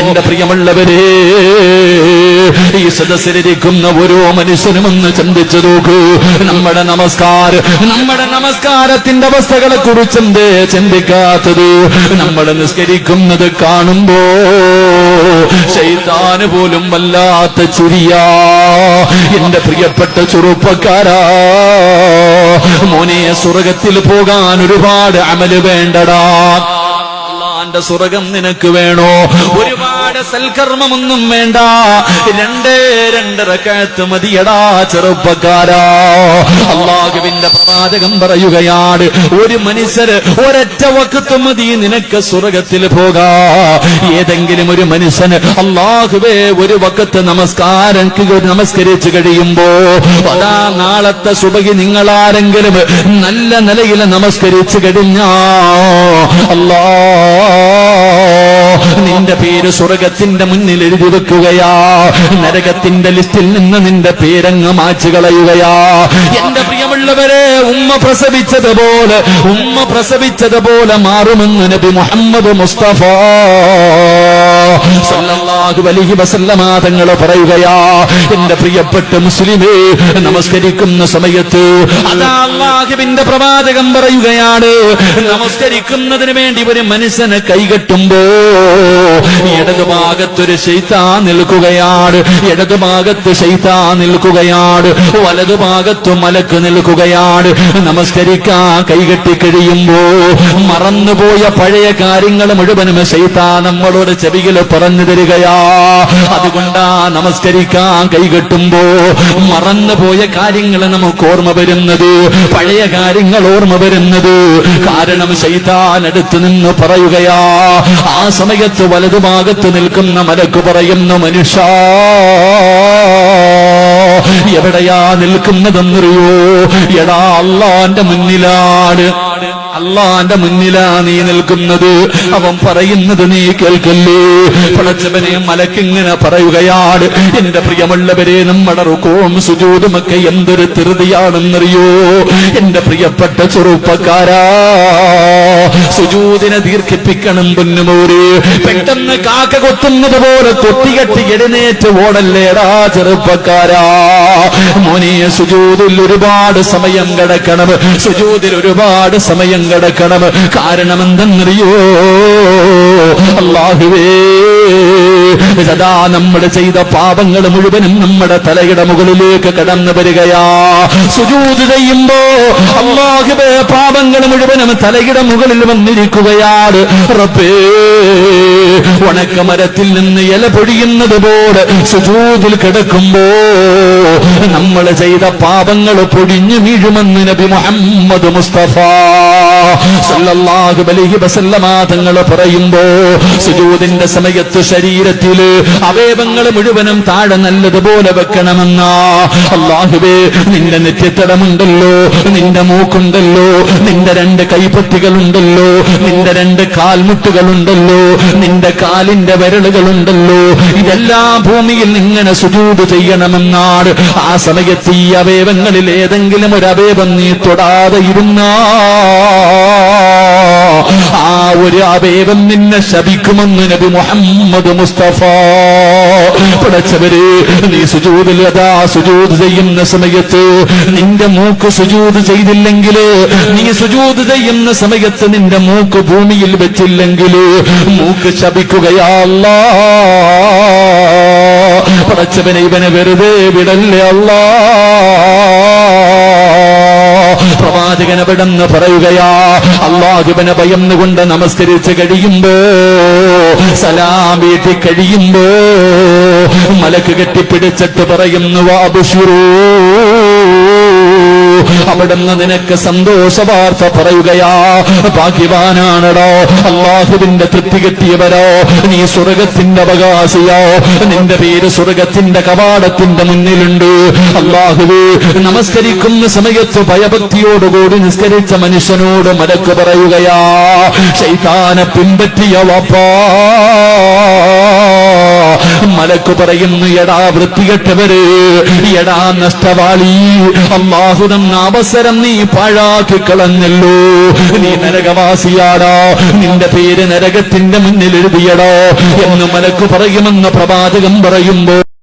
എന്റെ പ്രിയമുള്ളവരെ ഈ സദസ്സിലിരിക്കുന്ന ഓരോ മനുഷ്യനും ഒന്ന് ചിന്തിച്ചു നോക്കൂ. നമ്മുടെ നമസ്കാരം നമ്മുടെ നമസ്കാരത്തിന്റെ അവസ്ഥകളെ കുറിച്ച് ചിന്തിക്കാത്തത്? നമ്മൾ നിസ്കരിക്കുന്നത് കാണുമ്പോ ശൈതാന് പോലും വല്ലാത്ത ചുരിയാ. എന്റെ പ്രിയപ്പെട്ട ചെറുപ്പക്കാരാ മോനെ സ്വർഗത്തിൽ പോകാൻ ഒരുപാട് അമൽ വേണ്ടടാ. അള്ളാന്റെ സ്വർഗം നിനക്ക് വേണോ? ഒരുപാട് സൽക്കർമ്മമൊന്നും വേണ്ട. രണ്ടേ രണ്ടര കയത്ത് മതിയടാ ചെറുപ്പക്കാരാ. അള്ളാഹുവിന്റെ പ്രവാചകം പറയുകയാണ് ഒരു മനുഷ്യര് ഒരൊറ്റ വക്കത്ത് മതി നിനക്ക് സ്വർഗത്തിൽ പോകാ. ഏതെങ്കിലും ഒരു മനുഷ്യന് അള്ളാഹുവേ ഒരു വക്കത്ത് നമസ്കാരം നമസ്കരിച്ചു കഴിയുമ്പോ അതാ നാളത്തെ സുബകി നിങ്ങൾ ആരെങ്കിലും നല്ല നിലയിൽ നമസ്കരിച്ചു കഴിഞ്ഞാ അല്ലാ നിന്റെ പേര് സ്വർഗത്തിന്റെ മുന്നിൽ എഴുതി വെക്കുകയാ. നരകത്തിന്റെ ലിസ്റ്റിൽ നിന്ന് നിന്റെ പേരങ്ങ് മാച്ചു കളയുകയാ. എന്റെ പ്രിയമുള്ളവരെ ഉമ്മ പ്രസവിച്ചതുപോലെ ഉമ്മ പ്രസവിച്ചതുപോലെ മാറുമെന്ന് നബി മുഹമ്മദ് മുസ്തഫ. സല്ലല്ലാഹു അലൈഹി വസല്ലമ പറയുകയാ എന്റെ പ്രിയപ്പെട്ട മുസ്ലിമേ നമസ്കരിക്കുന്ന സമയത്ത് അതാ പ്രവാചകം പറയുകയാണ്. നമസ്കരിക്കുന്നതിന് വേണ്ടി ഒരു മനുഷ്യനെ കൈകെട്ടുമ്പോ ഇടതുഭാഗത്തൊരു ശൈത്താ നിൽക്കുകയാണ്. ഇടതുഭാഗത്ത് ശൈത്താ നിൽക്കുകയാണ്. വലതുഭാഗത്ത് മലക്ക് നിൽക്കുകയാണ്. നമസ്കരിക്കാൻ കൈകെട്ടി കഴിയുമ്പോ മറന്നുപോയ പഴയ കാര്യങ്ങൾ മുഴുവനും ശൈത്താ നമ്മളോട് ചെവിയിൽ പറഞ്ഞു തരികയാ. അതുകൊണ്ടാ നമസ്കരിക്കാൻ കൈകെട്ടുമ്പോ മറന്നുപോയ കാര്യങ്ങൾ നമുക്ക് ഓർമ്മ വരുന്നത് പഴയ കാര്യങ്ങൾ ഓർമ്മ വരുന്നത്. കാരണം ശൈത്താൻ അടുത്ത് നിന്ന് പറയുകയാ ആ സമയത്ത് വലതുഭാഗത്ത് നിൽക്കുന്ന മലക്ക് പറയുന്ന മനുഷ്യ എവിടെയാ നിൽക്കുന്നതെന്നറിയോ? എടാ അള്ളാന്റെ മുന്നിലാണ്. അള്ളാന്റെ മുന്നിലാ നീ നിൽക്കുന്നത്. അവൻ പറയുന്നത് നീ കേൾക്കല്ലേ? പടച്ചവനെ മലക്കിങ്ങനെ പറയുകയാണ്. എന്റെ പ്രിയമുള്ളവരെ നമ്മുടെ റുക്കോം സുജൂതുമൊക്കെ എന്തൊരു ധൃതിയാണെന്നറിയോ? എന്റെ പ്രിയപ്പെട്ട ചെറുപ്പക്കാരാ സുജൂതിനെ ദീർഘിപ്പിക്കണം പൊന്നുമോര്. പെട്ടെന്ന് കാക്ക കൊത്തുന്നത് പോലെ തൊട്ടികെട്ടി എഴുന്നേറ്റ് ഓടല്ലേടാ ചെറുപ്പക്കാരാ. മോനെ സുജൂതിൽ ഒരുപാട് സമയം കിടക്കണം. സുജൂതിൽ ഒരുപാട് സമയം കിടക്കണം. കാരണം എന്തെന്നറിയോ അള്ളാഹുവേ സദാ നമ്മൾ ചെയ്ത പാപങ്ങൾ മുഴുവനും നമ്മുടെ തലയുടെ മുകളിലേക്ക് കടന്നു വരികയാ. സുജൂത് ചെയ്യുമ്പോ അള്ളാഹുവേ പാപങ്ങൾ മുഴുവനും തലയുടെ മുകളിൽ വന്നിരിക്കുകയാണ്. റബ്ബേ ഉണക്കമരത്തിൽ നിന്ന് ഇല പൊഴിയുന്നത് പോലെ സുജൂതിൽ കിടക്കുമ്പോ നമ്മൾ ചെയ്ത പാപങ്ങൾ പൊടിഞ്ഞു വീഴുമെന്ന് നബി മുഹമ്മദ് മുസ്തഫ. സല്ലല്ലാഹു അലൈഹി വസല്ലമ തങ്ങൾ പറയുമ്പോ സുജൂദിന്റെ സമയത്ത് ശരീരത്തിൽ അവയവങ്ങൾ മുഴുവനും താഴെ നല്ലതുപോലെ വെക്കണമെന്ന. അള്ളാഹുവേ നിന്റെ നെറ്റിത്തടമുണ്ടല്ലോ നിന്റെ മൂക്കുണ്ടല്ലോ നിന്റെ രണ്ട് കൈപ്പത്തികളുണ്ടല്ലോ നിന്റെ രണ്ട് കാൽമുട്ടുകളുണ്ടല്ലോ നിന്റെ കാലിന്റെ വിരലുകളുണ്ടല്ലോ. ഇതെല്ലാം ഭൂമിയിൽ ഇങ്ങനെ സുജൂത് ചെയ്യണമെന്നാണ്. ആ സമയത്ത് ഈ അവയവങ്ങളിൽ ഏതെങ്കിലും ഒരു അവയവം നീ തൊടാതെ ഇരുന്നാ. ആ ഒരു അവയവം നിന്നെ ശപിക്കുമെന്ന് നബി മുഹമ്മദ് മുസ്തഫ. പടച്ചവര് നീ സുജൂതിൽ അതാ സുജൂത് ചെയ്യുന്ന സമയത്ത് നിന്റെ മൂക്ക് സുജൂത് ചെയ്തില്ലെങ്കിൽ നീ സുജൂത് ചെയ്യുന്ന സമയത്ത് നിന്റെ മൂക്ക് ഭൂമിയിൽ വെച്ചില്ലെങ്കിൽ മൂക്ക് ശപിക്കുകയല്ല പടച്ചവനെ ഇവനെ വെറുതെ വിടല്ലേ അല്ലാ. അവിടെന്ന് പറയുകയാ അള്ളാഹുബനെ ഭയന്നുകൊണ്ട് നമസ്കരിച്ച് കഴിയുമ്പോ സലാം വീട്ടി കഴിയുമ്പോ മലക്ക് കെട്ടിപ്പിടിച്ചിട്ട് പറയുന്നു വാബുഷുറൂ അവിടുന്ന് നിനക്ക് സന്തോഷ വാർത്ത പറയുകയാ. ഭാഗ്യവാനാണടോ. അള്ളാഹുവിന്റെ തൃപ്തി കിട്ടിയവരോ. നീ സ്വർഗത്തിന്റെ അവകാശിയോ. നിന്റെ പേര് സ്വർഗത്തിന്റെ കവാടത്തിന്റെ മുന്നിലുണ്ട്. അള്ളാഹുവേ നമസ്കരിക്കുന്ന സമയത്ത് ഭയഭക്തിയോടുകൂടി നിസ്കരിച്ച മനുഷ്യനോട് മലക്ക് പറയുകയാ. ശൈതാനെ പിൻപറ്റിയ വാപ്പാ മലക്ക് പറയുന്നു എടാ വൃത്തികെട്ടവര് എടാ നഷ്ടവാളി അള്ളാഹു തന്ന അവസരം നീ പാഴാക്കി കളഞ്ഞല്ലോ നീ നരകവാസിയാടാ നിന്റെ പേര് നരകത്തിന്റെ മുന്നിൽ എഴുതിയടോ എന്ന് മലക്ക് പറയുമെന്ന് പ്രവാചകം പറയുമ്പോ